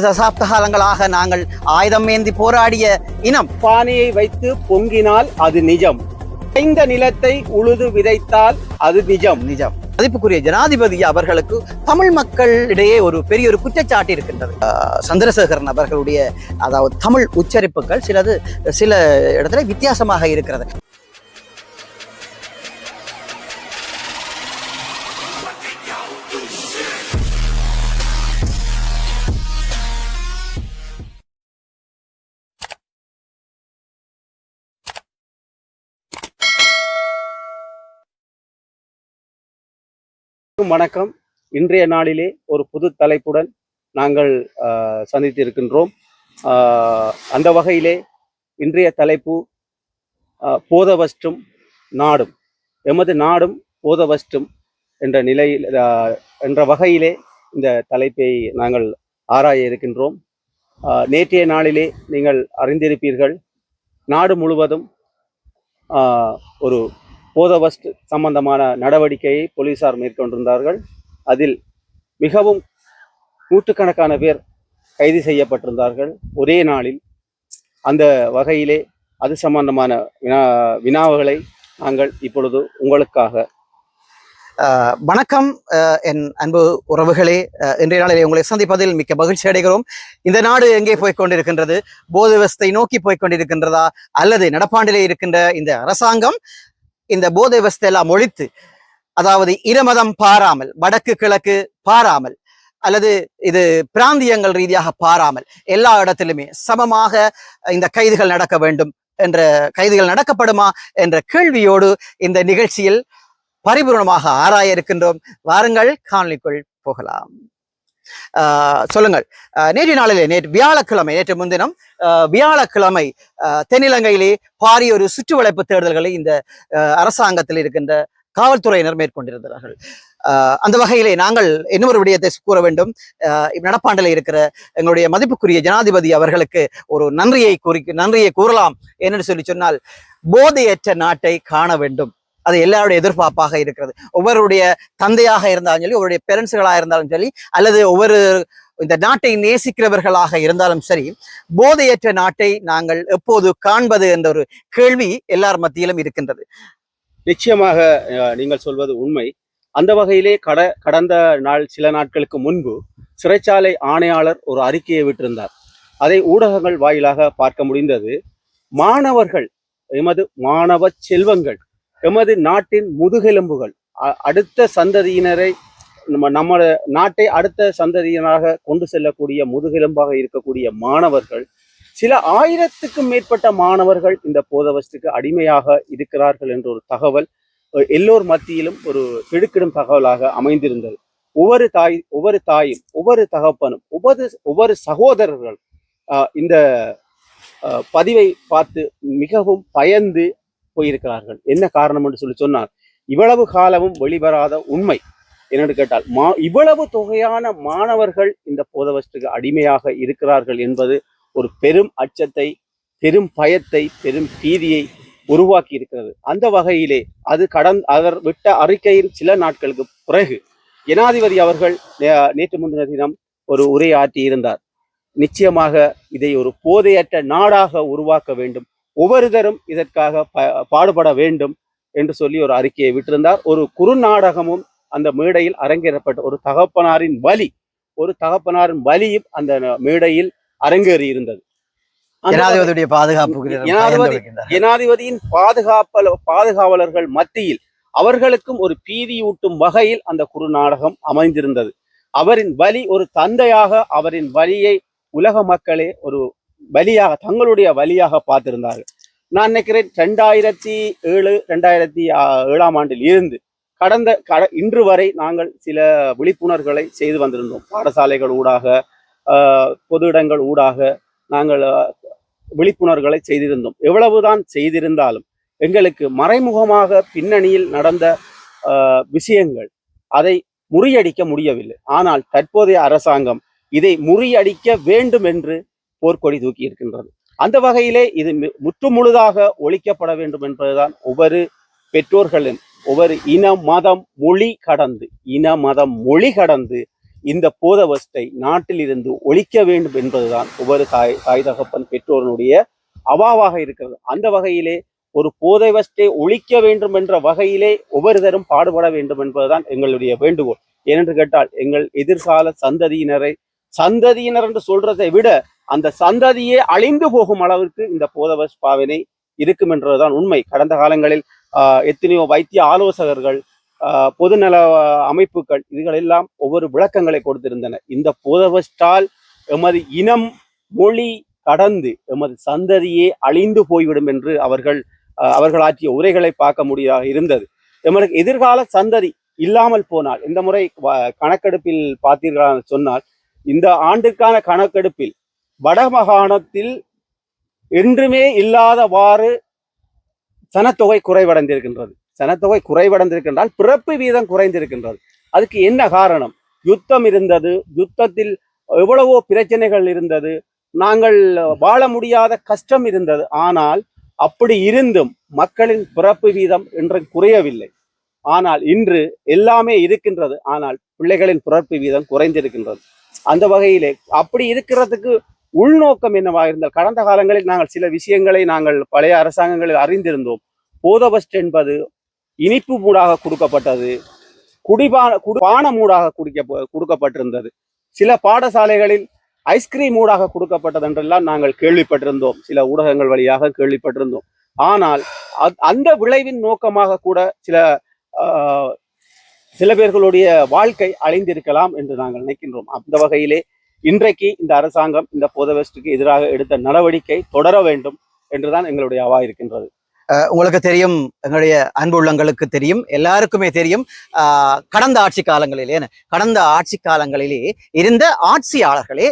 தசாப்த காலங்களாக நாங்கள் ஆயுதம் ஏந்தி போராடிய இனம். பானையை வைத்து பொங்கினால் அது நிஜம். இந்த நிலத்தை உழுது விதைத்தால் அது நிஜம். நிஜம். மதிப்புக்குரிய ஜனாதிபதி அவர்களுக்கு தமிழ் மக்களிடையே ஒரு பெரிய ஒரு குற்றச்சாட்டு இருக்கின்றது. சந்திரசேகரன் அவர்களுடைய அதாவது தமிழ் உச்சரிப்புகள் சிலது சில இடத்துல வித்தியாசமாக இருக்கிறது. வணக்கம். இன்றைய நாளிலே ஒரு புது தலைப்புடன் நாங்கள் ஆஹ், சந்தித்திருக்கின்றோம். ஆஹ், அந்த வகையிலே இன்றைய தலைப்பு போதவஷ்டும் நாடும். எமது நாடும் போதவஷ்டும் என்ற நிலையில் என்ற வகையிலே இந்த தலைப்பை நாங்கள் ஆராய இருக்கின்றோம். நேற்றைய நாளிலே நீங்கள் அறிந்திருப்பீர்கள் நாடு முழுவதும் ஆஹ், ஒரு போதவஸ்ட் சம்பந்தமான நடவடிக்கையை போலீசார் மேற்கொண்டிருந்தார்கள். அதில் மிகவும் நூற்றுக்கணக்கான பேர் கைது செய்யப்பட்டிருந்தார்கள். ஒரே நாளில் அந்த வகையிலே அது சம்பந்தமான வினா வினாவுகளை நாங்கள் இப்பொழுது உங்களுக்காக. வணக்கம். என் அன்பு உறவுகளே இன்றைய நாளிலே உங்களை சந்திப்பதில் மிக்க மகிழ்ச்சி அடைகிறோம். இந்த நாடு எங்கே போய்க் கொண்டிருக்கின்றது? நோக்கி போய்க் கொண்டிருக்கின்றதா? அல்லது நடப்பாண்டிலே இருக்கின்ற இந்த அரசாங்கம்? இந்த போதை விவஸ்தை எல்லாம் ஒழித்து அதாவது இருமதம் பாராமல் வடக்கு கிழக்கு பாராமல் அல்லது இது பிராந்தியங்கள் ரீதியாக பாராமல் எல்லா இடத்திலுமே சமமாக இந்த கைதுகள் நடக்க வேண்டும் என்ற கைதுகள் நடக்கப்படுமா என்ற கேள்வியோடு இந்த நிகழ்ச்சியில் பரிபூர்ணமாக ஆராய இருக்கின்றோம். வாருங்கள் காணொலிக்குள் போகலாம். சொல்லுங்கள். நேற்று நாளிலே நேற்று வியாழக்கிழமை நேற்று முன்தினம் வியாழக்கிழமை தென்னிலங்கையிலே பாரிய ஒரு சுற்றுவளைப்பு தேடுதல்களை இந்த அரசாங்கத்தில் இருக்கின்ற காவல்துறையினர் மேற்கொண்டிருந்தார்கள். ஆஹ் அந்த வகையிலே நாங்கள் இன்னொரு விடயத்தை கூற வேண்டும். ஆஹ் நடப்பாண்டில் இருக்கிற எங்களுடைய மதிப்புக்குரிய ஜனாதிபதி அவர்களுக்கு ஒரு நன்றியை கூறி நன்றியை கூறலாம் என்னென்னு சொல்லி சொன்னால் போதையற்ற நாட்டை காண வேண்டும். அது எல்லாருடைய எதிர்பார்ப்பாக இருக்கிறது. ஒவ்வொருடைய தந்தையாக இருந்தாலும் சரி ஒவ்வொருடைய பேரண்ட்ஸுகளாக இருந்தாலும் சரி அல்லது ஒவ்வொரு இந்த நாட்டை நேசிக்கிறவர்களாக இருந்தாலும் சரி போதையற்ற நாட்டை நாங்கள் எப்போது காண்பது என்ற ஒரு கேள்வி எல்லார் மத்தியிலும் இருக்கின்றது. நிச்சயமாக நீங்கள் சொல்வது உண்மை. அந்த வகையிலே கட கடந்த நாள் சில நாட்களுக்கு முன்பு சிறைச்சாலை ஆணையாளர் ஒரு அறிக்கையை விட்டிருந்தார். அதை ஊடகங்கள் வாயிலாக பார்க்க முடிந்தது மாணவர்கள் எமது மாணவ செல்வங்கள் எமது நாட்டின் முதுகெலும்புகள். அடுத்த சந்ததியினரை நம்ம நம்ம நாட்டை அடுத்த சந்ததியினராக கொண்டு செல்லக்கூடிய முதுகெலும்பாக இருக்கக்கூடிய மாணவர்கள் சில ஆயிரத்துக்கும் மேற்பட்ட மாணவர்கள் இந்த போதவஸ்துக்கு அடிமையாக இருக்கிறார்கள் என்ற ஒரு தகவல் எல்லோர் மத்தியிலும் ஒரு திடுக்கிடும் தகவலாக அமைந்திருந்தது. ஒவ்வொரு தாய் ஒவ்வொரு தாயும் ஒவ்வொரு தகப்பனும் ஒவ்வொரு ஒவ்வொரு சகோதரர்கள் இந்த பதிவை பார்த்து மிகவும் பயந்து போயிருக்கிறார்கள். என்ன காரணம் என்று சொல்லி சொன்னால் இவ்வளவு காலமும் வெளிவராத உண்மை. என்னென்னு கேட்டால் மா இவ்வளவு தொகையான மாணவர்கள் இந்த போதவஸ்துக்கு அடிமையாக இருக்கிறார்கள் என்பது ஒரு பெரும் அச்சத்தை பெரும் பயத்தை பெரும் பீதியை உருவாக்கி இருக்கிறது. அந்த வகையிலே அது கடந் அவர் விட்ட அறிக்கையின் சில நாட்களுக்கு பிறகு ஜனாதிபதி அவர்கள் நேற்று முந்தின தினம் ஒரு உரையாற்றி இருந்தார். நிச்சயமாக இதை ஒரு போதையற்ற நாடாக உருவாக்க வேண்டும் ஒவ்வொருத்தரும் இதற்காக பாடுபட வேண்டும் என்று சொல்லி ஒரு அறிக்கையை விட்டிருந்தார். ஒரு குறுநாடகமும் அந்த மேடையில் அரங்கேறப்பட்ட ஒரு தகப்பனாரின் வலி ஒரு தகப்பனாரின் வலியும் அந்த மேடையில் அரங்கேறி இருந்தது ஜனாதிபதியுடைய ஜனாதிபதி- வைக்கின்றார். ஜனாதிபதியின் பாதுகாப்பல பாதுகாவலர்கள் மத்தியில் அவர்களுக்கும் ஒரு பீதியூட்டும் வகையில் அந்த குறுநாடகம் அமைந்திருந்தது. அவரின் வலி ஒரு தந்தையாக அவரின் வலியை உலக மக்களே ஒரு வலியாக தங்களுடைய வழியாக பார்த்திருந்தார்கள். நான் நினைக்கிறேன் ரெண்டாயிரத்தி ஏழு ரெண்டாயிரத்தி ஏழாம் ஆண்டில் இருந்து கடந்த கட இன்று வரை நாங்கள் சில விழிப்புணர்வுகளை செய்து வந்திருந்தோம். பாடசாலைகள் ஊடாக ஆஹ், பொது இடங்கள் ஊடாக நாங்கள் விழிப்புணர்வுகளை செய்திருந்தோம். எவ்வளவுதான் செய்திருந்தாலும் எங்களுக்கு மறைமுகமாக பின்னணியில் நடந்த ஆஹ், விஷயங்கள் அதை முறியடிக்க முடியவில்லை. ஆனால் தற்போதைய அரசாங்கம் இதை முறியடிக்க வேண்டும் என்று போர்க்கொடி தூக்கி இருக்கின்றது அந்த வகையிலே இது முற்று முற்றுமுழுதாக ஒழிக்கப்பட வேண்டும் என்பதுதான் ஒவ்வொரு பெற்றோர்களின் ஒவ்வொரு இன மதம் மொழி கடந்து இன மதம் மொழி கடந்து இந்த போதவஸ்தை நாட்டிலிருந்து ஒழிக்க வேண்டும் என்பதுதான் ஒவ்வொரு தாய் தாய் தகப்பன் பெற்றோருடைய அவாவாக இருக்கிறது. அந்த வகையிலே ஒரு போதைவஸ்தை ஒழிக்க வேண்டும் என்ற வகையிலே ஒவ்வொருத்தரும் பாடுபட வேண்டும் என்பதுதான் எங்களுடைய வேண்டுகோள். ஏனென்று கேட்டால் எங்கள் எதிர்கால சந்ததியினரை சந்ததியினர் என்று சொல்றதை விட அந்த சந்ததியே அழிந்து போகும் அளவிற்கு இந்த போதவஸ் பாவனை இருக்கும் என்றதுதான் உண்மை. கடந்த காலங்களில் எத்தனையோ வைத்திய ஆலோசகர்கள் ஆஹ், பொதுநல அமைப்புகள் இதுகளெல்லாம் ஒவ்வொரு விளக்கங்களை கொடுத்திருந்தன. இந்த போதவஸ்டால் எமது இனம் மொழி கடந்து எமது சந்ததியே அழிந்து போய்விடும் என்று அவர்கள் அவர்கள் ஆற்றிய உரைகளை பார்க்க முடியாத இருந்தது. எமது எதிர்கால சந்ததி இல்லாமல் போனால் இந்த முறை வ- கணக்கெடுப்பில் பார்த்தீர்களா சொன்னால் இந்த ஆண்டுக்கான கணக்கெடுப்பில் வடமாகாணத்தில் என்றுமே இல்லாதவாறு சனத்தொகை குறைவடைந்திருக்கின்றது. சனத்தொகை குறைவடைந்திருக்கின்றால் பிறப்பு வீதம் குறைந்திருக்கின்றது. அதுக்கு என்ன காரணம்? யுத்தம் இருந்தது. யுத்தத்தில் எவ்வளவோ பிரச்சனைகள் இருந்தது. நாங்கள் வாழ முடியாத கஷ்டம் இருந்தது. ஆனால் அப்படி இருந்தும் மக்களின் பிறப்பு வீதம் இன்று குறையவில்லை. ஆனால் இன்று எல்லாமே இருக்கின்றது. ஆனால் பிள்ளைகளின் பிறப்பு வீதம் குறைந்திருக்கின்றது. அந்த வகையிலே அப்படி இருக்கிறதுக்கு உள்நோக்கம் என்னவாக இருந்தால் கடந்த காலங்களில் நாங்கள் சில விஷயங்களை நாங்கள் பழைய அரசாங்கங்களில் அறிந்திருந்தோம். போதபஸ்ட் என்பது இனிப்பு மூடாக கொடுக்கப்பட்டது. குடிபான குடிபான மூடாக குடிக்க கொடுக்கப்பட்டிருந்தது. சில பாடசாலைகளில் ஐஸ்கிரீம் மூடாக கொடுக்கப்பட்டது என்றெல்லாம் நாங்கள் கேள்விப்பட்டிருந்தோம். சில ஊடகங்கள் வழியாக கேள்விப்பட்டிருந்தோம். ஆனால் அந்த விளைவின் நோக்கமாக கூட சில ஆஹ், சில பேர்களுடைய வாழ்க்கை அழிந்திருக்கலாம் என்று நாங்கள் நினைக்கின்றோம். அந்த வகையிலே இன்றைக்கு இந்த அரசாங்கம் இந்த போதவெஸ்டுக்கு எதிராக எடுத்த நடவடிக்கை தொடர வேண்டும் என்றுதான் எங்களுடைய அவா இருக்கின்றது. உங்களுக்கு தெரியும் எங்களுடைய அன்பு உள்ளங்களுக்கு தெரியும் எல்லாருக்குமே தெரியும் ஆஹ் கடந்த ஆட்சி காலங்களிலே கடந்த ஆட்சி காலங்களிலே இருந்த ஆட்சியாளர்களே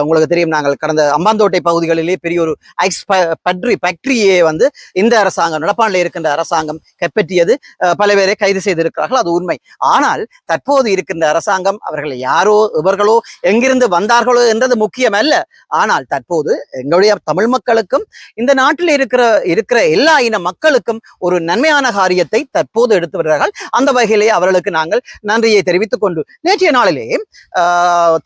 உங்களுக்கு தெரியும் நாங்கள் கடந்த அம்பாந்தோட்டை பகுதிகளிலே பெரிய ஒரு ஐஸ் பட்ரி ஃபேக்டரியே வந்து இந்த அரசாங்கம் நடப்பாண்டில் இருக்கின்ற அரசாங்கம் கைப்பற்றியது பல பேரை கைது செய்திருக்கிறார்கள் அது உண்மை. ஆனால் தற்போது இருக்கின்ற அரசாங்கம் அவர்கள் யாரோ இவர்களோ எங்கிருந்து வந்தார்களோ என்றது முக்கியம் அல்ல ஆனால் தற்போது எங்களுடைய தமிழ் மக்களுக்கும் இந்த நாட்டில் இருக்கிற இருக்கிற எல்லா இன மக்களுக்கும் ஒரு நன்மையான காரியத்தை தற்போது எடுத்து வருகிறார்கள். அந்த வகையிலே அவர்களுக்கு நாங்கள் நன்றியை தெரிவித்துக் கொண்டு நேற்றைய நாளிலே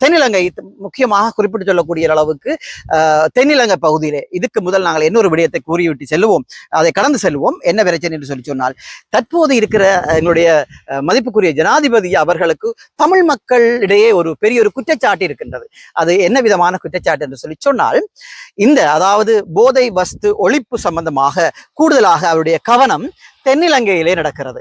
தென்னிலங்கை முக்கியமாக குறிப்பிட்டு சொல்லக்கூடிய அளவுக்கு தென்னிலங்கை பகுதியிலே இதுக்கு முதல் நாங்கள் இன்னொரு விடயத்தை கூறிவிட்டு செல்லுவோம். அதை கடந்து செல்வோம் என்ன பிரச்சனை என்று சொல்லி சொன்னால் தற்போது இருக்கிற எங்களுடைய மதிப்புக்குரிய ஜனாதிபதி அவர்களுக்கு தமிழ் மக்களிடையே ஒரு பெரிய ஒரு குற்றச்சாட்டு இருக்கின்றது. அது என்ன விதமான குற்றச்சாட்டு என்று சொல்லி சொன்னால் இந்த அதாவது போதை வஸ்து ஒழிப்பு சம்பந்தமாக கூட கூடுதலாக அவருடைய கவனம் தென்னிலங்கையிலே நடக்கிறது.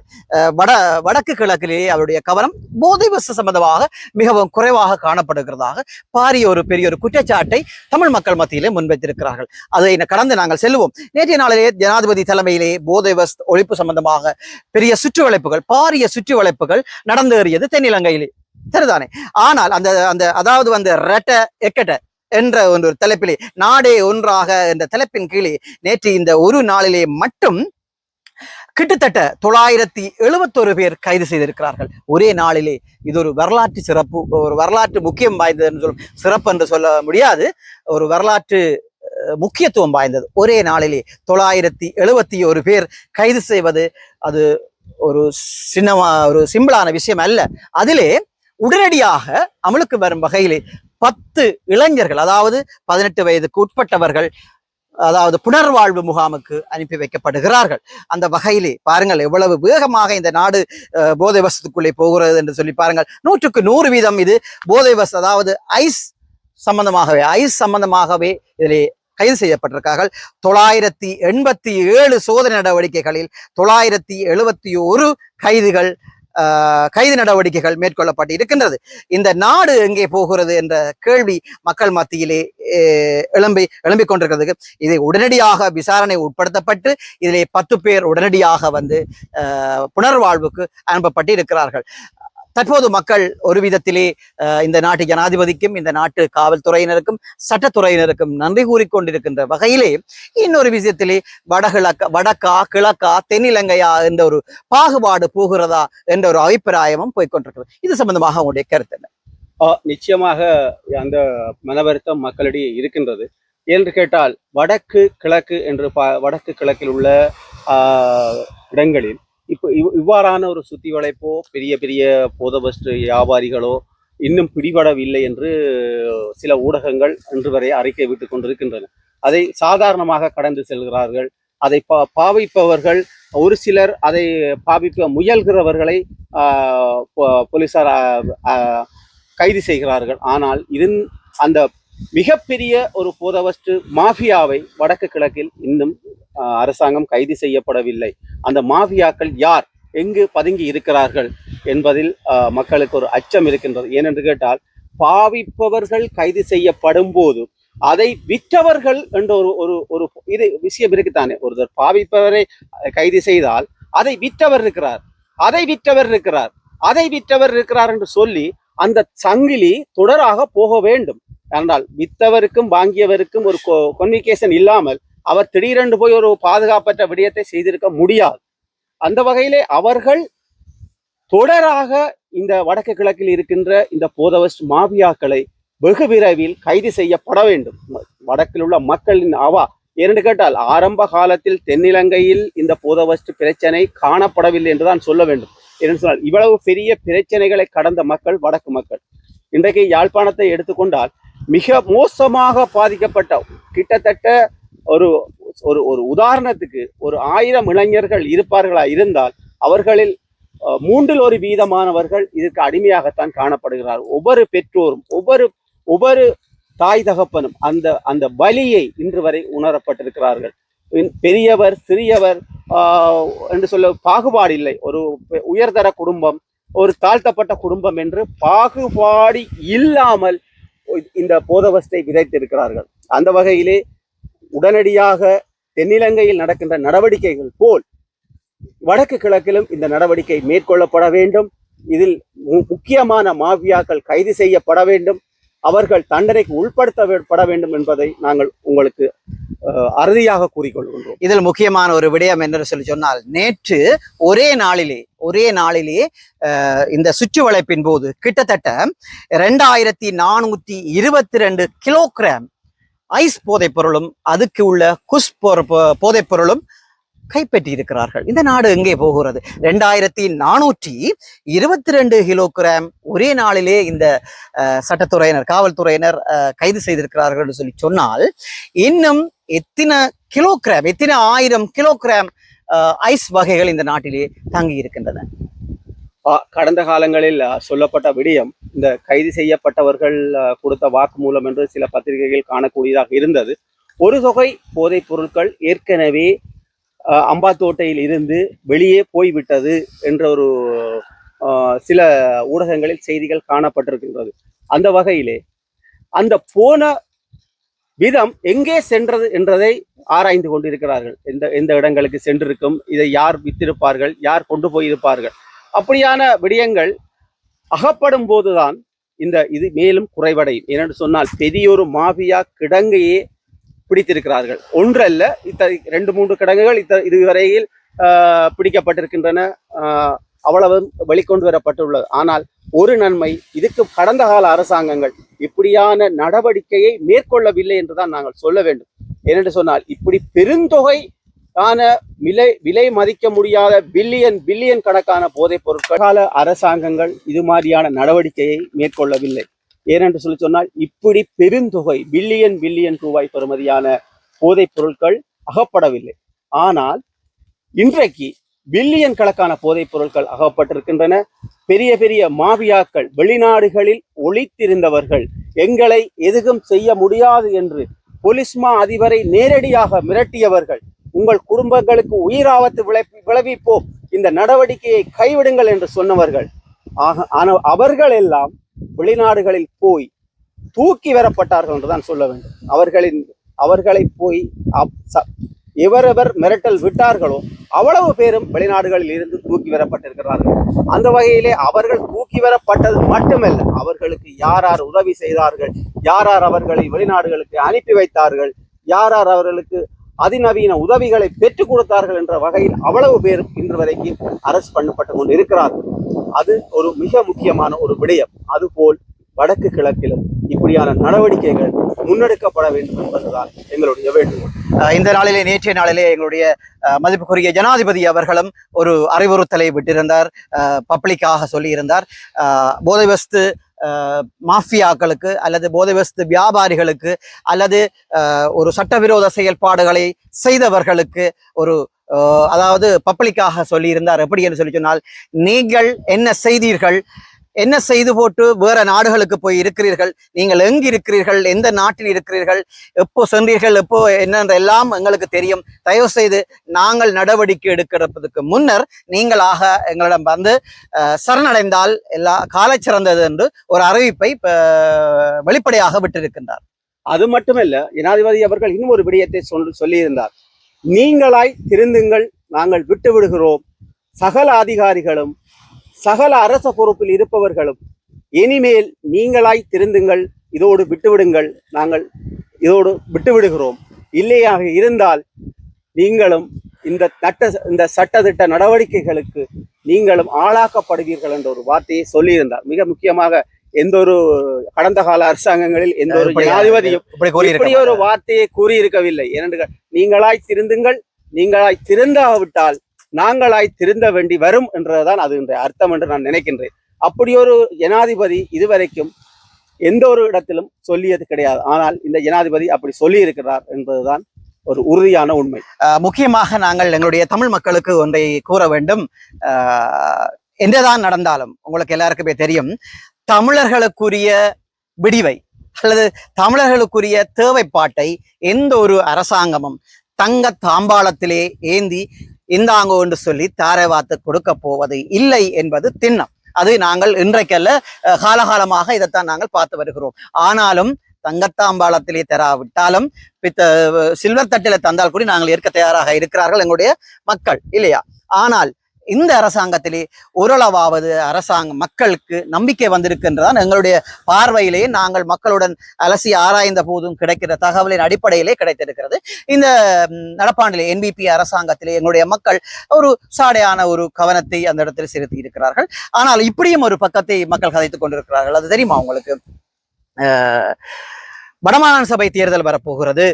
வட வடக்கு கிழக்கிலேயே அவருடைய கவனம் போதை வஸ்து சம்பந்தமாக மிகவும் குறைவாக காணப்படுகிறதாக பாரிய ஒரு பெரிய ஒரு குற்றச்சாட்டை தமிழ் மக்கள் மத்தியிலே முன்வைத்திருக்கிறார்கள். அதை கடந்து நாங்கள் செல்வோம் நேற்றைய நாளிலே ஜனாதிபதி தலைமையிலே போதை வஸ்து ஒழிப்பு சம்பந்தமாக பெரிய சுற்றுவளைப்புகள் பாரிய சுற்றுவளைப்புகள் நடந்தேறியது தென்னிலங்கையிலே. சரிதானே? ஆனால் அந்த அந்த அதாவது வந்து ரெட்ட எக்கட்ட என்ற ஒரு தலைப்பிலே நாடே ஒன்றாக என்ற தலைப்பின் கீழே நேற்று இந்த ஒரு நாளிலே மட்டும் கிட்டத்தட்ட தொள்ளாயிரத்தி எழுபத்தொரு பேர் கைது செய்திருக்கிறார்கள். ஒரே நாளிலே இது ஒரு வரலாற்று சிறப்பு ஒரு வரலாற்று முக்கியம் வாய்ந்தது என்று சொல்லும் சிறப்பு என்று சொல்ல முடியாது. ஒரு வரலாற்று முக்கியத்துவம் வாய்ந்தது. ஒரே நாளிலே தொள்ளாயிரத்தி எழுபத்தி ஒரு பேர் கைது செய்வது அது ஒரு சின்னமா ஒரு சிம்பிளான விஷயம் அல்ல. அதிலே உடனடியாக அமலுக்கு வரும் வகையிலே பத்து இளைஞர்கள் அதாவது பதினெட்டு வயதுக்கு உட்பட்டவர்கள் அதாவது புனர்வாழ்வு முகாமுக்கு அனுப்பி வைக்கப்படுகிறார்கள். அந்த வகையிலே பாருங்கள் எவ்வளவு வேகமாக இந்த நாடு அஹ், போதை வசத்துக்குள்ளே போகிறது என்று சொல்லி பாருங்கள். நூற்றுக்கு நூறு வீதம் இது போதை வச அதாவது ஐஸ் சம்பந்தமாகவே ஐஸ் சம்பந்தமாகவே இதிலே கைது செய்யப்பட்டிருக்கார்கள். தொள்ளாயிரத்தி எண்பத்தி ஏழு சோதனை நடவடிக்கைகளில் தொள்ளாயிரத்தி எழுபத்தி ஒரு கைதுகள் கைது நடவடிக்கைகள் மேற்கொள்ளப்பட்டு இருக்கின்றது. இந்த நாடு எங்கே போகிறது என்ற கேள்வி மக்கள் மத்தியிலே எழும்பி எழும்பிக் கொண்டிருக்கிறதுக்கு இதை உடனடியாக விசாரணை உட்படுத்தப்பட்டு இதிலே பத்து பேர் உடனடியாக வந்து புனர்வாழ்வுக்கு அனுப்பப்பட்டு இருக்கிறார்கள். தற்போது மக்கள் ஒரு விதத்திலே இந்த நாட்டு ஜனாதிபதிக்கும் இந்த நாட்டு காவல்துறையினருக்கும் சட்டத்துறையினருக்கும் நன்றி கூறிக்கொண்டிருக்கின்ற வகையிலே இன்னொரு விஷயத்திலே வடகிழக்க வடக்கா கிழக்கா தென்னிலங்கையா என்ற ஒரு பாகுபாடு போகிறதா என்ற ஒரு அபிப்பிராயமும் போய்கொண்டிருக்கிறது இது சம்பந்தமாக உங்களுடைய கருத்து என்ன? நிச்சயமாக அந்த மனவருத்தம் மக்களிடையே இருக்கின்றது. என்று கேட்டால் வடக்கு கிழக்கு என்று பா வடக்கு கிழக்கில் உள்ள இடங்களில் இப்போ இவ் இவ்வாறான ஒரு சுத்தி வளைப்போ பெரிய பெரிய போதபஸ்ட் வியாபாரிகளோ இன்னும் பிடிபடவில்லை என்று சில ஊடகங்கள் இன்று வரை அறிக்கை விட்டுக் கொண்டிருக்கின்றன. அதை சாதாரணமாக கடந்து செல்கிறார்கள். அதை பா பாவிப்பவர்கள் ஒரு சிலர் அதை பாவிக்க முயல்கிறவர்களை போலீசார் கைது செய்கிறார்கள். ஆனால் இதன் அந்த மிகப்பெரிய ஒரு போதவஸ்து மாஃபியாவை வடக்கு கிழக்கில் இன்னும் அரசாங்கம் கைது செய்யப்படவில்லை. அந்த மாஃபியாக்கள் யார்? எங்கு பதுங்கி இருக்கிறார்கள்? என்பதில் மக்களுக்கு ஒரு அச்சம் இருக்கின்றது. ஏனென்று கேட்டால் பாவிப்பவர்கள் கைது செய்யப்படும் போது அதை விற்றவர்கள் என்ற ஒரு ஒரு ஒரு இது விஷயம் இருக்குத்தானே ஒருத்தர் பாவிப்பவரை கைது செய்தால் அதை விற்றவர் இருக்கிறார். அதை விற்றவர் இருக்கிறார். அதை விற்றவர் இருக்கிறார் என்று சொல்லி அந்த சங்கிலி தொடராக போக வேண்டும். என்றால் வித்தவருக்கும் வாங்கியவருக்கும் ஒரு கொன்விகேஷன் இல்லாமல் அவர் திடீரென்று போய் ஒரு பாதுகாப்பற்ற விடயத்தை செய்திருக்க முடியாது. அந்த வகையிலே அவர்கள் தொடராக இந்த வடக்கு கிழக்கில் இருக்கின்ற இந்த போதவஸ்ட் மாபியாக்களை வெகு விரைவில் கைது செய்யப்பட வேண்டும். வடக்கில் உள்ள மக்களின் அவா இரண்டு கேட்டால் ஆரம்ப காலத்தில் தென்னிலங்கையில் இந்த போதவஸ்ட் பிரச்சனை காணப்படவில்லை என்றுதான் சொல்ல வேண்டும். என்று சொன்னால் இவ்வளவு பெரிய பிரச்சனைகளை கடந்த மக்கள் வடக்கு மக்கள். இன்றைக்கு யாழ்ப்பாணத்தை எடுத்துக்கொண்டால் மிக மோசமாக பாதிக்கப்பட்ட கிட்டத்தட்ட ஒரு ஒரு ஒரு உதாரணத்துக்கு ஒரு ஆயிரம் இளைஞர்கள் இருப்பார்களா இருந்தால் அவர்களில் மூன்றில் ஒரு வீதமானவர்கள் இதற்கு அடிமையாகத்தான் காணப்படுகிறார். ஒவ்வொரு பெற்றோரும் ஒவ்வொரு ஒவ்வொரு தாய் தகப்பனும் அந்த அந்த வலியை இன்று வரை உணரப்பட்டிருக்கிறார்கள். பெரியவர் சிறியவர் என்று சொல்ல பாகுபாடு இல்லை ஒரு உயர்தர குடும்பம் ஒரு தாழ்த்தப்பட்ட குடும்பம் என்று பாகுபாடு இல்லாமல் இந்த போதவஸ்தை விதைத்திருக்கிறார்கள். அந்த வகையிலே உடனடியாக தென்னிலங்கையில் நடக்கின்ற நடவடிக்கைகள் போல் வடக்கு கிழக்கிலும் இந்த நடவடிக்கை மேற்கொள்ளப்பட வேண்டும். இதில் மு- முக்கியமான மாஃபியாக்கள் கைது செய்யப்பட வேண்டும். அவர்கள் தண்டனைக்கு உட்படுத்தப்பட வேண்டும் என்பதை நாங்கள் உங்களுக்கு அறுதியாக கூறிக்கொள்கின்றோம். இதில் முக்கியமான ஒரு விடயம் என்று சொல்லி சொன்னால் நேற்று ஒரே நாளிலே ஒரே நாளிலே இந்த சுற்று வளைப்பின் போது கிட்டத்தட்ட ரெண்டாயிரத்தி நானூத்தி இருபத்தி ரெண்டு கிலோகிராம் ஐஸ் போதைப் பொருளும் அதுக்கு உள்ள குஸ் பொ- போதைப் பொருளும் கைப்பற்றி இருக்கிறார்கள் இந்த நாடு எங்கே போகிறது? ரெண்டாயிரத்தி நானூற்றி இருபத்தி ரெண்டு கிலோகிராம் ஒரே நாளிலே இந்த சட்டத்துறையினர் காவல்துறையினர் அஹ், கைது செய்திருக்கிறார்கள் என்று சொல்லி சொன்னால் இன்னும் எத்தனை கிலோகிராம் எத்தனை ஆயிரம் கிலோகிராம் ஐஸ் வகைகள் இந்த நாட்டிலே தங்கி இருக்கின்றன? கடந்த காலங்களில் சொல்லப்பட்ட விடயம் இந்த கைது செய்யப்பட்டவர்கள் கொடுத்த கொடுத்த வாக்குமூலம் என்று சில பத்திரிகைகள் காணக்கூடியதாக இருந்தது. ஒரு தொகை போதைப் பொருட்கள் ஏற்கனவே அம்பாத்தோட்டையில் இருந்து வெளியே போய்விட்டது என்ற ஒரு சில ஊடகங்களில் செய்திகள் காணப்பட்டிருக்கின்றது. அந்த வகையிலே அந்த போன விதம் எங்கே சென்றது என்றதை ஆராய்ந்து கொண்டிருக்கிறார்கள். எந்த எந்த இடங்களுக்கு சென்றிருக்கும் இதை யார் வித்திருப்பார்கள் யார் கொண்டு போயிருப்பார்கள். அப்படியான விடயங்கள் அகப்படும் போதுதான் இந்த இது மேலும் குறைவடையும். ஏனென்று சொன்னால் பெரியொரு மாபியா கிடங்கையே பிடித்திருக்கிறார்கள். ஒன்றல்ல இத்த ரெண்டு மூன்று கிடங்குகள் இத்த இதுவரையில் பிடிக்கப்பட்டிருக்கின்றன. ஆஹ், அவ்வளவு வெளிக்கொண்டு வரப்பட்டுள்ளது. ஆனால் ஒரு நன்மை இதுக்கு கடந்த கால அரசாங்கங்கள் இப்படியான நடவடிக்கையை மேற்கொள்ளவில்லை என்றுதான் நாங்கள் சொல்ல வேண்டும். ஏனென்று சொன்னால் இப்படி பெருந்தொகை ஆன விலை விலை மதிக்க முடியாத பில்லியன் பில்லியன் கணக்கான போதைப் பொருட்கள் கால அரசாங்கங்கள் இது மாதிரியான நடவடிக்கையை மேற்கொள்ளவில்லை. ஏனென்று சொல்லி சொன்னால் இப்படி பெருந்தொகை பில்லியன் பில்லியன் ரூபாய் பெறுமதியான போதைப் பொருட்கள் அகப்படவில்லை. ஆனால் இன்றைக்கு பில்லியன் கணக்கான போதைப் பொருட்கள் அகப்பட்டிருக்கின்றன. பெரிய பெரிய மாபியாக்கள் வெளிநாடுகளில் ஒழித்திருந்தவர்கள் எங்களை எதுவும் செய்ய முடியாது என்று பொலிஸ்மா அதிபரை நேரடியாக மிரட்டியவர்கள் உங்கள் குடும்பங்களுக்கு உயிராபத்து விளைவி விளைவிப்போம் இந்த நடவடிக்கையை கைவிடுங்கள் என்று சொன்னவர்கள். ஆக ஆனால் அவர்கள் எல்லாம் வெளிநாடுகளில் போய் தூக்கி வரப்பட்டார்கள் என்றுதான் சொல்ல வேண்டும். அவர்களின் அவர்களை போய் அப்- ச- எவரெவர் மிரட்டல் விட்டார்களோ அவ்வளவு பேரும் வெளிநாடுகளில் இருந்து தூக்கி வரப்பட்டிருக்கிறார்கள். அந்த வகையிலே அவர்கள் தூக்கி வரப்பட்டது மட்டுமல்ல அவர்களுக்கு யார் யார் உதவி செய்தார்கள் யார் யார் அவர்களை வெளிநாடுகளுக்கு அனுப்பி வைத்தார்கள் யார் யார் அவர்களுக்கு அதிநவீன உதவிகளை பெற்றுக் கொடுத்தார்கள் என்ற வகையில் அவ்வளவு பேரும் இன்று வரைக்கும் அரசு பண்ணப்பட்டு கொண்டு இருக்கிறார்கள் அது ஒரு மிக முக்கியமான ஒரு விடயம். அதுபோல் வடக்கு கிழக்கிலும் இப்படியான நடவடிக்கைகள் முன்னெடுக்கப்பட வேண்டும் என்பதுதான் எங்களுடைய வேண்டுகோள். இந்த நாளிலே நேற்றைய நாளிலே எங்களுடைய மதிப்புக்குரிய ஜனாதிபதி அவர்களும் ஒரு அறிவுறுத்தலை விட்டிருந்தார். பப்ளிக்காக சொல்லியிருந்தார். போதைவஸ்து போதை வஸ்து மாஃபியாக்களுக்கு அல்லது போதைவஸ்து வியாபாரிகளுக்கு அல்லது ஒரு சட்டவிரோத செயல்பாடுகளை செய்தவர்களுக்கு ஒரு அதாவது பப்ளிக்காக சொல்லியிருந்தார். எப்படி என்று சொல்லி சொன்னால் நீங்கள் என்ன செய்தீர்கள்? என்ன செய்து போட்டு வேற நாடுகளுக்கு போய் இருக்கிறீர்கள்? நீங்கள் எங்கு இருக்கிறீர்கள்? எந்த நாட்டில் இருக்கிறீர்கள்? எப்போ சென்றீர்கள்? எப்போ என்னென்ற எல்லாம் எங்களுக்கு தெரியும். தயவு செய்து நாங்கள் நடவடிக்கை எடுக்கிறதுக்கு முன்னர் நீங்களாக எங்களிடம் வந்து அஹ், சரணடைந்தால் எல்லா காலை சிறந்தது என்று ஒரு அறிவிப்பை வெளிப்படையாக விட்டிருக்கின்றார். அது மட்டுமல்ல ஜனாதிபதி அவர்கள் இன்னும் ஒரு விடயத்தை சொல் சொல்லியிருந்தார். நீங்களாய் திருந்துங்கள் நாங்கள் விட்டு விடுகிறோம் சகல அதிகாரிகளும் சகல அரச பொறுப்பில் இருப்பவர்களும் இனிமேல் நீங்களாய் திருந்துங்கள் இதோடு விட்டுவிடுங்கள். நாங்கள் இதோடு விட்டு விடுகிறோம் இல்லையாக இருந்தால் நீங்களும் இந்த நட்ட இந்த சட்டத்திட்ட நடவடிக்கைகளுக்கு நீங்களும் ஆளாக்கப்படுவீர்கள் என்ற ஒரு வார்த்தையை சொல்லியிருந்தார். மிக முக்கியமாக எந்த ஒரு கடந்த கால அரசாங்கங்களில் எந்த ஒரு ஜனாதிபதியும் இப்படி ஒரு வார்த்தையை கூறியிருக்கவில்லை. ஏனென்று நீங்களாய் திருந்துங்கள் நீங்களாய் திருந்தாவிட்டால் நாங்களாய் திருந்த வேண்டி வரும் என்றதுதான் அது இன்றைய அர்த்தம் என்று நான் நினைக்கின்றேன். அப்படி ஒரு ஜனாதிபதி இதுவரைக்கும் எந்த ஒரு இடத்திலும் சொல்லியது கிடையாது. ஆனால் இந்த ஜனாதிபதி அப்படி சொல்லி இருக்கிறார் என்பதுதான் ஒரு உறுதியான உண்மை. முக்கியமாக நாங்கள் எங்களுடைய தமிழ் மக்களுக்கு ஒன்றை கூற வேண்டும். அஹ், நடந்தாலும் உங்களுக்கு எல்லாருக்குமே தெரியும் தமிழர்களுக்குரிய விடிவை அல்லது தமிழர்களுக்குரிய தேவைப்பாட்டை எந்த ஒரு அரசாங்கமும் தங்க தாம்பாளத்திலே ஏந்தி இந்தாங்கோ என்று சொல்லி தாரை வாத்து கொடுக்க போவது இல்லை என்பது திண்ணம். அது நாங்கள் இன்றைக்கல்ல காலகாலமாக இதைத்தான் நாங்கள் பார்த்து வருகிறோம். ஆனாலும் தங்கத்தாம்பாளத்திலே தராவிட்டாலும் பித்த சில்வர் தட்டில தந்தால் கூட நாங்கள் ஏற்க தயாராக இருக்கிறார்கள் எங்களுடைய மக்கள் இல்லையா? ஆனால் இந்த அரசாங்கத்திலே ஓரளவாவது அரசாங்கம் மக்களுக்கு நம்பிக்கை வந்திருக்கின்றதான் எங்களுடைய பார்வையிலேயே நாங்கள் மக்களுடன் அலசி ஆராய்ந்த போதும் கிடைக்கிற தகவலின் அடிப்படையிலே கிடைத்திருக்கிறது. இந்த நடப்பாண்டிலே என்பிபி அரசாங்கத்திலே எங்களுடைய மக்கள் ஒரு சாடையான ஒரு கவனத்தை அந்த இடத்தில் செலுத்தி இருக்கிறார்கள். ஆனால் இப்படியும் ஒரு பக்கத்தை மக்கள் கதைத்துக் கொண்டிருக்கிறார்கள். அது தெரியுமா உங்களுக்கு? வடமாகாண சபை தேர்தல் வரப்போகிறது.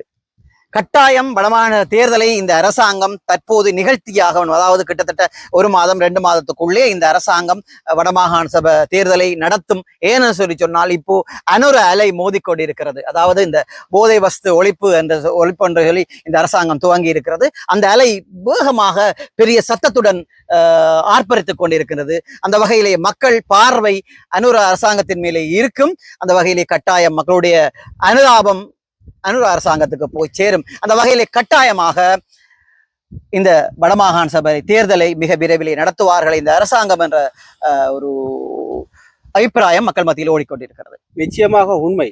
கட்டாயம் பலமான தேர்தலை இந்த அரசாங்கம் தற்போது நிகழ்த்தியாக அதாவது கிட்டத்தட்ட ஒரு மாதம் ரெண்டு மாதத்துக்குள்ளே இந்த அரசாங்கம் வடமாகாண சபை தேர்தலை நடத்தும். ஏன்னு சொல்லி சொன்னால் இப்போ அனொரு அலை மோதிக்கொண்டிருக்கிறது. அதாவது இந்த போதை வஸ்து ஒழிப்பு என்ற சொ- ஒழிப்பு என்று சொல்லி இந்த அரசாங்கம் துவங்கி இருக்கிறது அந்த அலை வேகமாக பெரிய சத்தத்துடன் ஆர்ப்பரித்துக் கொண்டிருக்கிறது. அந்த வகையிலே மக்கள் பார்வை அனுர அரசாங்கத்தின் மேலே இருக்கும். அந்த வகையிலே கட்டாயம் மக்களுடைய அனுதாபம் அனுர அரசாங்கத்துக்கு போய் சேரும். அந்த வகையிலே கட்டாயமாக இந்த வடமாகாண சபை தேர்தலை மிக விரைவிலே நடத்துவார்கள். இந்த அரசாங்கம் என்ற ஒரு அபிப்பிராயம் மக்கள் மத்தியில் ஓடிக்கொண்டிருக்கிறது. நிச்சயமாக உண்மை.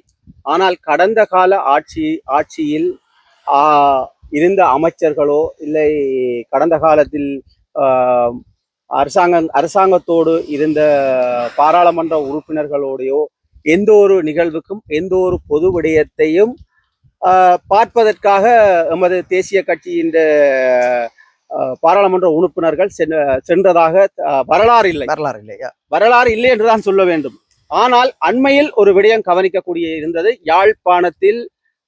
ஆனால் கடந்த கால ஆட்சி ஆட்சியில் இருந்த அமைச்சர்களோ இல்லை கடந்த காலத்தில் அரசாங்க அரசாங்கத்தோடு இருந்த பாராளுமன்ற உறுப்பினர்களோடையோ எந்த ஒரு நிகழ்வுக்கும் எந்த ஒரு பொது விடயத்தையும் பார்ப்பதற்காக எமது தேசிய கட்சியின் பாராளுமன்ற உறுப்பினர்கள் சென்ற- சென்றதாக வரலாறு இல்லை. வரலாறு இல்லையா வரலாறு இல்லை என்றுதான் சொல்ல வேண்டும். ஆனால் அண்மையில் ஒரு விடயம் கவனிக்கக்கூடிய இருந்தது. யாழ்ப்பாணத்தில்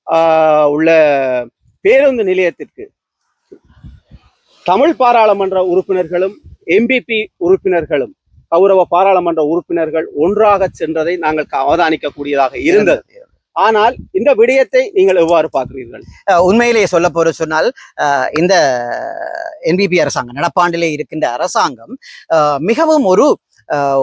ஆஹ், உள்ள பேருந்து நிலையத்திற்கு தமிழ் பாராளுமன்ற உறுப்பினர்களும் எம்பிபி உறுப்பினர்களும் கௌரவ பாராளுமன்ற உறுப்பினர்கள் ஒன்றாக சென்றதை நாங்கள் அவதானிக்கக்கூடியதாக இருந்தது. ஆனால் இந்த விடயத்தை நீங்கள் எவ்வாறு பார்க்கிறீர்கள்? அஹ் உண்மையிலேயே சொல்ல போற சொன்னால் இந்த என்பிபி அரசாங்கம் நடப்பாண்டிலே இருக்கின்ற அரசாங்கம் மிகவும் ஒரு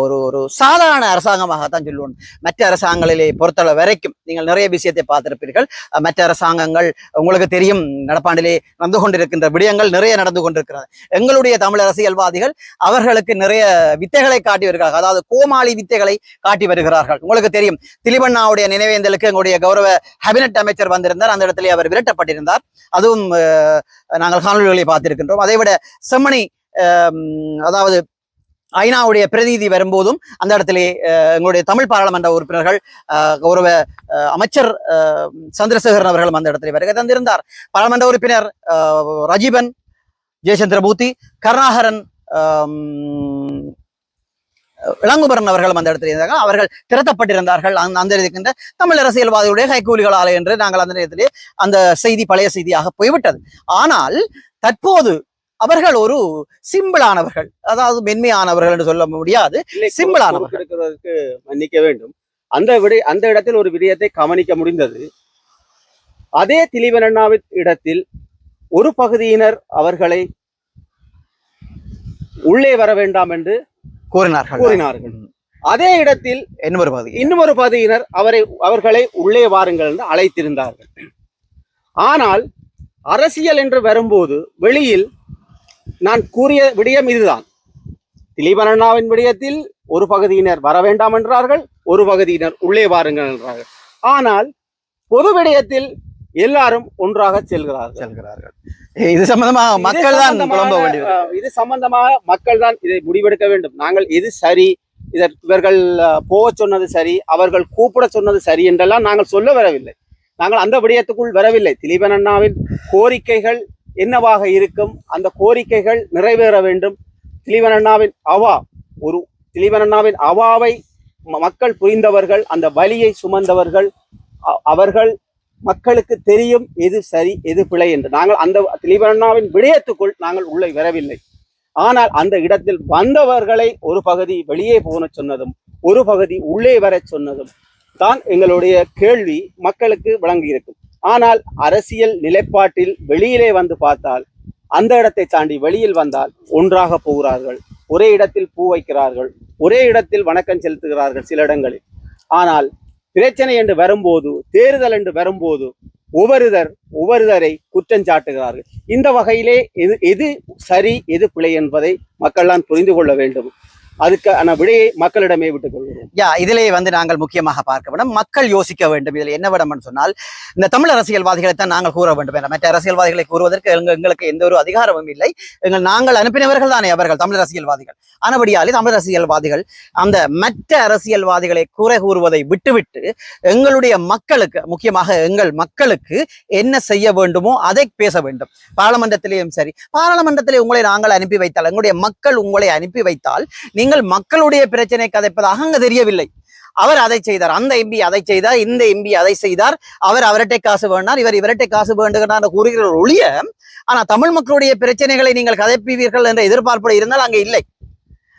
ஒரு ஒரு சாதாரண அரசாங்கமாகத்தான் சொல்லுவோம். மற்ற அரசாங்கங்களிலே பொறுத்தளவு வரைக்கும் நீங்கள் நிறைய விஷயத்தை பார்த்திருப்பீர்கள். மற்ற அரசாங்கங்கள் உங்களுக்கு தெரியும் நடப்பாண்டிலே நடந்து கொண்டிருக்கின்ற விடயங்கள் நிறைய நடந்து கொண்டிருக்கிறது. எங்களுடைய தமிழ் அரசியல்வாதிகள் அவர்களுக்கு நிறைய வித்தைகளை காட்டி வருகிறார்கள். அதாவது கோமாளி வித்தைகளை காட்டி வருகிறார்கள். உங்களுக்கு தெரியும் திலிபண்ணாவுடைய நினைவேந்தலுக்கு எங்களுடைய கௌரவ கேபினட் அமைச்சர் வந்திருந்தார். அந்த இடத்திலே அவர் விரட்டப்பட்டிருந்தார். அதுவும் நாங்கள் காணொலிகளை பார்த்திருக்கின்றோம். அதை விட செம்மணி அதாவது ஐநாவுடைய பிரதிநிதி வரும்போதும் அந்த இடத்திலே எங்களுடைய தமிழ் பாராளுமன்ற உறுப்பினர்கள் அஹ், கௌரவ அஹ், அமைச்சர் சந்திரசேகரன் அவர்களும் அந்த இடத்துல வருகை தந்திருந்தார். பாராளுமன்ற உறுப்பினர் அஹ், ரஜீவன் பூத்தி கருணாகரன் ஆம், இளங்குமரன் அவர்களும் அந்த இடத்துல இருந்தார்கள். அவர்கள் திரட்டப்பட்டிருந்தார்கள் அந்த அந்த இருக்கின்ற தமிழ் அரசியல்வாதிகளுடைய கைகூலிகளால் என்று நாங்கள் அந்த நேரத்திலே அந்த செய்தி பழைய செய்தியாக போய்விட்டது. ஆனால் தற்போது அவர்கள் ஒரு சிம்பிளானவர்கள். அதாவது மென்மையானவர்கள் என்று சொல்ல முடியாது. சிம்பிளானவர்கள். இருக்கிறதுக்கு மன்னிக்க வேண்டும். அந்த விடை அந்த இடத்தில் ஒரு விடயத்தை கவனிக்க முடிந்தது. அதே திலீபனண்ணாவின் இடத்தில் ஒரு பகுதியினர் அவர்களை உள்ளே வர வேண்டாம் என்று கூறினார்கள். கூறினார்கள். அதே இடத்தில் என்ன ஒரு பகுதி. இன்னும் ஒரு பகுதியினர் அவரை அவர்களை உள்ளே வாருங்கள் என்று அழைத்திருந்தார்கள். ஆனால் அரசியல் என்று வரும்போது வெளியில் நான் கூறிய விடயம் இதுதான். திலீபன் அண்ணாவின் விடயத்தில் ஒரு பகுதியினர் வர வேண்டாம் என்றார்கள் ஒரு பகுதியினர் உள்ளே வாருங்கள் என்றார்கள். ஆனால் பொது விடயத்தில் எல்லாரும் ஒன்றாக செல்கிறார்கள். செல்கிறார்கள். இது சம்பந்தமா மக்கள் தான் குழம்ப இது சம்பந்தமாக மக்கள் தான் இதை முடிவெடுக்க வேண்டும். நாங்கள் எது சரி இதற்கு இவர்கள் போகச் சொன்னது சரி அவர்கள் கூப்பிட சொன்னது சரி என்றெல்லாம் நாங்கள் சொல்ல வரவில்லை. நாங்கள் அந்த விடயத்துக்குள் வரவில்லை. திலீபன் அண்ணாவின் கோரிக்கைகள் என்னவாக இருக்கும்? அந்த கோரிக்கைகள் நிறைவேற வேண்டும். திலீபன் அவா ஒரு திலீபன் அவாவை ம- மக்கள் புரிந்தவர்கள் அந்த வலியை சுமந்தவர்கள் அவர்கள் மக்களுக்கு தெரியும் எது சரி எது பிழை என்று. நாங்கள் அந்த திலீபன் விடயத்துக்குள் நாங்கள் உள்ளே வரவில்லை. ஆனால் அந்த இடத்தில் வந்தவர்களை ஒரு பகுதி வெளியே போன சொன்னதும் ஒரு பகுதி உள்ளே வரச் சொன்னதும் தான் எங்களுடைய கேள்வி மக்களுக்கு வழங்கியிருக்கும். ஆனால் அரசியல் நிலைப்பாட்டில் வெளியிலே வந்து பார்த்தால் அந்த இடத்தை தாண்டி வெளியில் வந்தால் ஒன்றாக போகிறார்கள். ஒரே இடத்தில் பூ வைக்கிறார்கள். ஒரே இடத்தில் வணக்கம் செலுத்துகிறார்கள் சில இடங்களில். ஆனால் பிரச்சனை என்று வரும்போது தேர்தல் என்று வரும்போது ஒவ்வொருதர் ஒவ்வொருதரை குற்றஞ்சாட்டுகிறார்கள் இந்த வகையிலே எது எது சரி எது பிழை என்பதை மக்கள்லாம் புரிந்து கொள்ள வேண்டும். அதுக்கான விடையை மக்களிடமே விட்டுக் கொள்கிறோம். யா இதிலே வந்து நாங்கள் முக்கியமாக பார்க்க வேண்டும் மக்கள் யோசிக்க வேண்டும். இதில் என்ன விடம் சொன்னால் இந்த தமிழ் அரசியல்வாதிகளை தான் நாங்கள் கூற வேண்டும் என. மற்ற அரசியல்வாதிகளை கூறுவதற்கு எங்களுக்கு எந்த ஒரு அதிகாரமும் இல்லை. எங்கள் நாங்கள் அனுப்பினவர்கள் தானே அவர்கள் தமிழ் அரசியல்வாதிகள். ஆனபடியாலே தமிழ் அரசியல்வாதிகள் அந்த மற்ற அரசியல்வாதிகளை குறை கூறுவதை விட்டுவிட்டு எங்களுடைய மக்களுக்கு முக்கியமாக எங்கள் மக்களுக்கு என்ன செய்ய வேண்டுமோ அதை பேச வேண்டும். பாராளுமன்றத்திலேயும் சரி பாராளுமன்றத்திலே உங்களை நாங்கள் அனுப்பி வைத்தால் எங்களுடைய மக்கள் உங்களை அனுப்பி வைத்தால் நீங்கள் மக்களுடைய பிரச்சனை கதைப்பதாக அங்க தெரியவில்லை. அவர் அதை செய்தார். அந்த எம்பி அதை செய்தார். இந்த எம்பி அதை செய்தார். அவர் அவர்கிட்ட காசு வேண்டார் இவர் இவர்கிட்ட காசு வேண்டுகிறார் கூறுகிற ஒழிய ஆனா தமிழ் மக்களுடைய பிரச்சனைகளை நீங்கள் கதைப்பீவீர்கள் என்ற எதிர்பார்ப்பு இருந்தால் அங்கே இல்லை.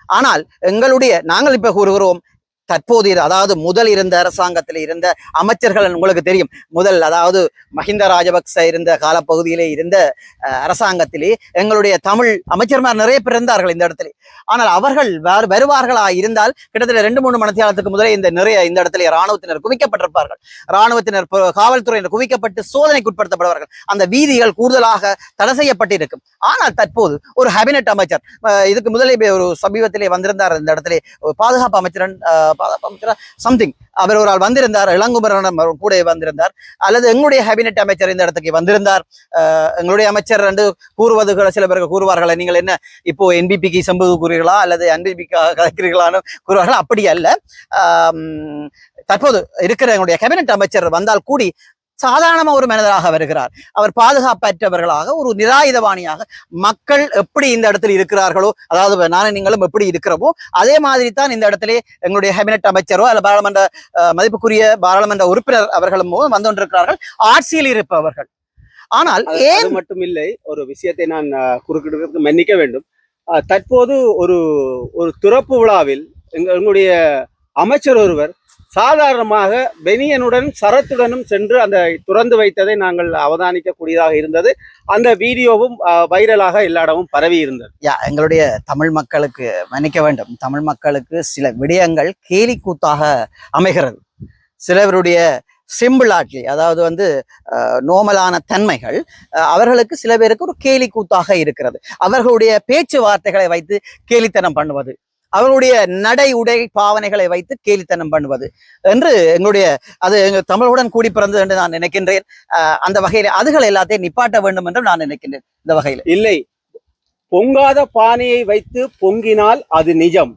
ஆனால் எங்களுடைய நாங்கள் இப்ப கூறுகிறோம் தற்போது அதாவது முதல் இருந்த அரசாங்கத்தில் இருந்த அமைச்சர்கள் உங்களுக்கு தெரியும். முதல் அதாவது மஹிந்த ராஜபக்ச இருந்த காலப்பகுதியிலே இருந்த அஹ், அரசாங்கத்திலே எங்களுடைய தமிழ் அமைச்சர்மார் நிறைய பேர் இருந்தார்கள் இந்த இடத்துல. ஆனால் அவர்கள் வருவார்களா இருந்தால் கிட்டத்தட்ட ரெண்டு மூணு மணித்தியாலத்துக்கு முதலே இந்த நிறைய இந்த இடத்துல ராணுவத்தினர் குவிக்கப்பட்டிருப்பார்கள். ராணுவத்தினர் காவல்துறையினர் குவிக்கப்பட்டு சோதனைக்கு உட்படுத்தப்படுவார்கள். அந்த வீதிகள் கூடுதலாக தடை செய்யப்பட்டிருக்கும். ஆனால் தற்போது ஒரு ஹேபினட் அமைச்சர் அஹ், இதுக்கு முதலே ஒரு சமீபத்திலே வந்திருந்தார் இந்த இடத்துல ஒரு பாதுகாப்பு அமைச்சரன் பாதுகாப்பு சம்திங் அவர் ஒரு ஆள் வந்திருந்தார் இளங்குமரன் கூட வந்திருந்தார். அல்லது எங்களுடைய ஹேபினட் அமைச்சர் இந்த இடத்துக்கு வந்திருந்தார். எங்களுடைய அமைச்சர் ரெண்டு கூறுவது சில பேருக்கு கூறுவார்கள் நீங்கள் என்ன இப்போ என்பிபிக்கு செம்பது கூறுகிறீர்களா அல்லது என்பிபிக்கு கலக்கிறீர்களான்னு கூறுவார்கள்? அப்படி அல்ல. தற்போது இருக்கிற எங்களுடைய கேபினட் அமைச்சர் வந்தால் கூடி சாதாரண ஒரு மனிதராக வருகிறார். அவர் பாதுகாப்பற்றவர்களாக ஒரு நிராயுதபாணியாக. மக்கள் எப்படி இந்த இடத்தில் இருக்கிறார்களோ அதாவது நானும் நீங்களும் எப்படி இருக்கிறோமோ அதே மாதிரி தான் இந்த இடத்திலே எங்களுடைய கேபினட் அமைச்சரோ அல்ல பாராளுமன்ற மதிப்புக்குரிய பாராளுமன்ற உறுப்பினர் அவர்களும் வந்து கொண்டிருக்கிறார்கள். ஆட்சியில் இருப்பவர்கள். ஆனால் ஏன் மட்டும் இல்லை ஒரு விஷயத்தை நான் குறுக்கிடுவதற்கு மன்னிக்க வேண்டும். தற்போது ஒரு ஒரு துறப்பு விழாவில் எங்க எங்களுடைய அமைச்சர் ஒருவர் சாதாரணமாக பெனியனுடன் சரத்துடனும் சென்று அந்த துறந்து வைத்ததை நாங்கள் அவதானிக்கக்கூடியதாக இருந்தது. அந்த வீடியோவும் வைரலாக எல்லா இடமும் பரவி இருந்தது. யா எங்களுடைய தமிழ் மக்களுக்கு மன்னிக்க வேண்டும். தமிழ் மக்களுக்கு சில விடயங்கள் கேலிக்கூத்தாக அமைகிறது. சிலவருடைய சிம்பிள் ஆட்லி அதாவது வந்து நோமலான தன்மைகள் அவர்களுக்கு சில பேருக்கு ஒரு கேலிக்கூத்தாக இருக்கிறது. அவர்களுடைய பேச்சுவார்த்தைகளை வைத்து கேலித்தனம் பண்ணுவது. அவர்களுடைய நடை உடை பாவனைகளை வைத்து கேலித்தனம் பண்ணுவது என்று எங்களுடைய அது எங்க தமிழுடன் கூடி பிறந்தது என்று நான் நினைக்கின்றேன். அந்த வகையில அதுகள் எல்லாத்தையும் நிப்பாட்ட வேண்டும் என்று நான் நினைக்கின்றேன் இந்த வகையில. இல்லை. பொங்காத பானையை வைத்து பொங்கினால் அது நிஜம்.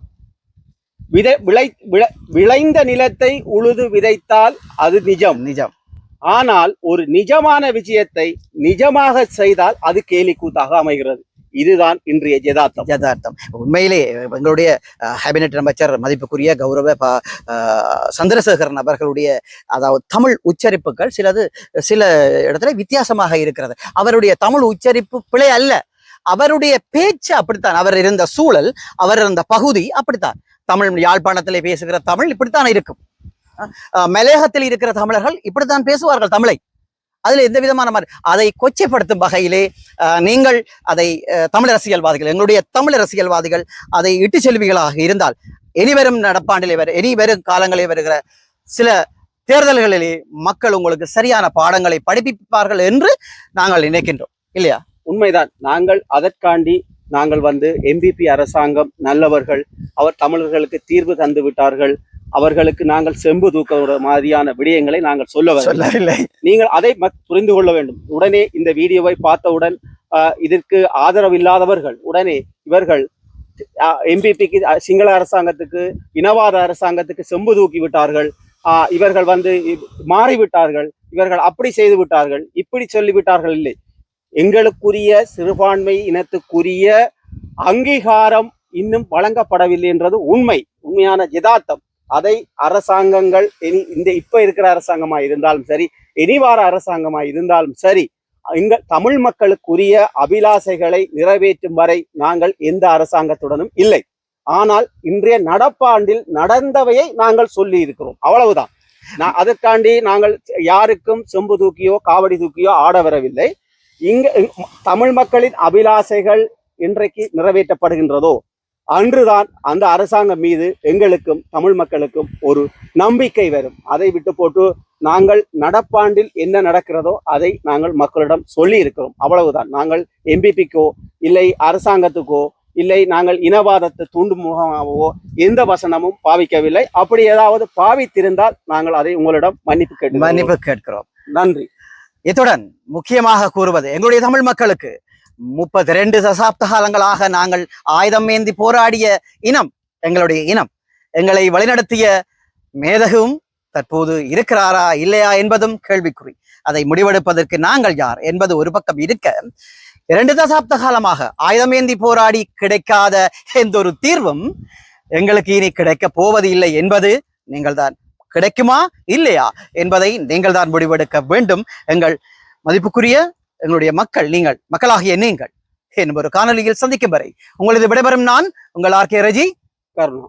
விதை விளை விளை- விளைந்த நிலத்தை உழுது விதைத்தால் அது நிஜம். நிஜம். ஆனால் ஒரு நிஜமான விஷயத்தை நிஜமாக செய்தால் அது கேலிக்கூத்தாக அமைகிறது. இதுதான் இன்றைய ஜெதார்த்தம் யதார்த்தம். உண்மையிலே எங்களுடைய ஹேபினட் அமைச்சர் மதிப்புக்குரிய கௌரவ சந்திரசேகரன் அவர்களுடைய அதாவது தமிழ் உச்சரிப்புகள் சிலது சில இடத்துல வித்தியாசமாக இருக்கிறது. அவருடைய தமிழ் உச்சரிப்பு பிழை அல்ல. அவருடைய பேச்சு அப்படித்தான். அவர் இருந்த சூழல் அவர் இருந்த பகுதி அப்படித்தான். தமிழ் யாழ்ப்பாணத்திலே பேசுகிற தமிழ் இப்படித்தான் இருக்கும். மலையகத்தில் இருக்கிற தமிழர்கள் இப்படித்தான் பேசுவார்கள் தமிழை. அதில் எந்த விதமான மாதிரி அதை கொச்சைப்படுத்தும் வகையிலே நீங்கள் அதை தமிழ் அரசியல்வாதிகள் எங்களுடைய தமிழ் அரசியல்வாதிகள் அதை இட்டு செல்விகளாக இருந்தால் இனிவரும் நடப்பாண்டிலே வர இனி வரும் வருகிற சில தேர்தல்களிலே மக்கள் உங்களுக்கு சரியான பாடங்களை படிப்பிப்பார்கள் என்று நாங்கள் நினைக்கின்றோம். இல்லையா? உண்மைதான். நாங்கள் அதற்காண்டி நாங்கள் வந்து எம்பிபி அரசாங்கம் நல்லவர்கள் அவர் தமிழர்களுக்கு தீர்வு தந்து விட்டார்கள் அவர்களுக்கு நாங்கள் செம்பு தூக்க மாதிரியான விடயங்களை நாங்கள் சொல்ல வரவில்லை. சொல்லவில்லை. நீங்கள் அதை புரிந்து கொள்ள வேண்டும். உடனே இந்த வீடியோவை பார்த்தவுடன் இதற்கு ஆதரவு இல்லாதவர்கள் உடனே இவர்கள் எம்பிபிக்கு சிங்கள அரசாங்கத்துக்கு இனவாத அரசாங்கத்துக்கு செம்பு தூக்கி விட்டார்கள். ஆஹ், இவர்கள் வந்து மாறிவிட்டார்கள். இவர்கள் அப்படி செய்து விட்டார்கள். இப்படி சொல்லிவிட்டார்கள் இல்லை. எங்களுக்குரிய சிறுபான்மை இனத்துக்குரிய அங்கீகாரம் இன்னும் வழங்கப்படவில்லை என்றது உண்மை உண்மையான யதார்த்தம். அதை அரசாங்கங்கள் இனி இந்த இப்ப இருக்கிற அரசாங்கமா இருந்தாலும் சரி இனிவார அரசாங்கமா இருந்தாலும் சரி இங்க தமிழ் மக்களுக்குரிய அபிலாசைகளை நிறைவேற்றும் வரை நாங்கள் எந்த அரசாங்கத்துடனும் இல்லை. ஆனால் இன்றைய நடப்பாண்டில் நடந்தவையை நாங்கள் சொல்லி இருக்கிறோம். அவ்வளவுதான். நான் அதற்காண்டி நாங்கள் யாருக்கும் செம்பு தூக்கியோ காவடி தூக்கியோ ஆட வரவில்லை. இங்க தமிழ் மக்களின் அபிலாசைகள் இன்றைக்கு நிறைவேற்றப்படுகின்றதோ அன்றுதான் அந்த அரசாங்கம் மீது எங்களுக்கும் தமிழ் மக்களுக்கும் ஒரு நம்பிக்கை வரும். அதை விட்டு போட்டு நாங்கள் நடப்பாண்டில் என்ன நடக்கிறதோ அதை நாங்கள் மக்களிடம் சொல்லி இருக்கிறோம் அவ்வளவுதான். நாங்கள் எம்பிபிக்கோ இல்லை அரசாங்கத்துக்கோ இல்லை நாங்கள் இனவாதத்தை தூண்டும் முகமாகவோ எந்த வசனமும் பாவிக்கவில்லை. அப்படி ஏதாவது பாவித்திருந்தால் நாங்கள் அதை உங்களிடம் மன்னிப்பு கேட்டு மன்னிப்பு கேட்கிறோம். நன்றி. இத்துடன் முக்கியமாக கூறுவது எங்களுடைய தமிழ் மக்களுக்கு. முப்பத்தி ரெண்டு தசாப்த காலங்களாக நாங்கள் ஆயுதம் ஏந்தி போராடிய இனம் எங்களுடைய இனம். எங்களை வழிநடத்திய மேதகும் தற்போது இருக்கிறாரா இல்லையா என்பதும் கேள்விக்குறி. அதை முடிவெடுப்பதற்கு நாங்கள் யார் என்பது ஒரு பக்கம் இருக்க இரண்டு தசாப்த காலமாக ஆயுதம் ஏந்தி போராடி கிடைக்காத எந்த ஒரு தீர்வும் எங்களுக்கு இனி கிடைக்கப் போவது இல்லை என்பது நீங்கள்தான் கிடைக்குமா? இல்லையா? என்பதை நீங்கள் தான் முடிவெடுக்க வேண்டும். எங்கள் மதிப்புக்குரிய எங்களுடைய மக்கள் நீங்கள் மக்களாகிய நீங்கள். என்னும் ஒரு காணொலியில் சந்திக்கும் வரை உங்களது விடைபெறும் நான் உங்கள் ஆர்கே ரஜி. கருணா.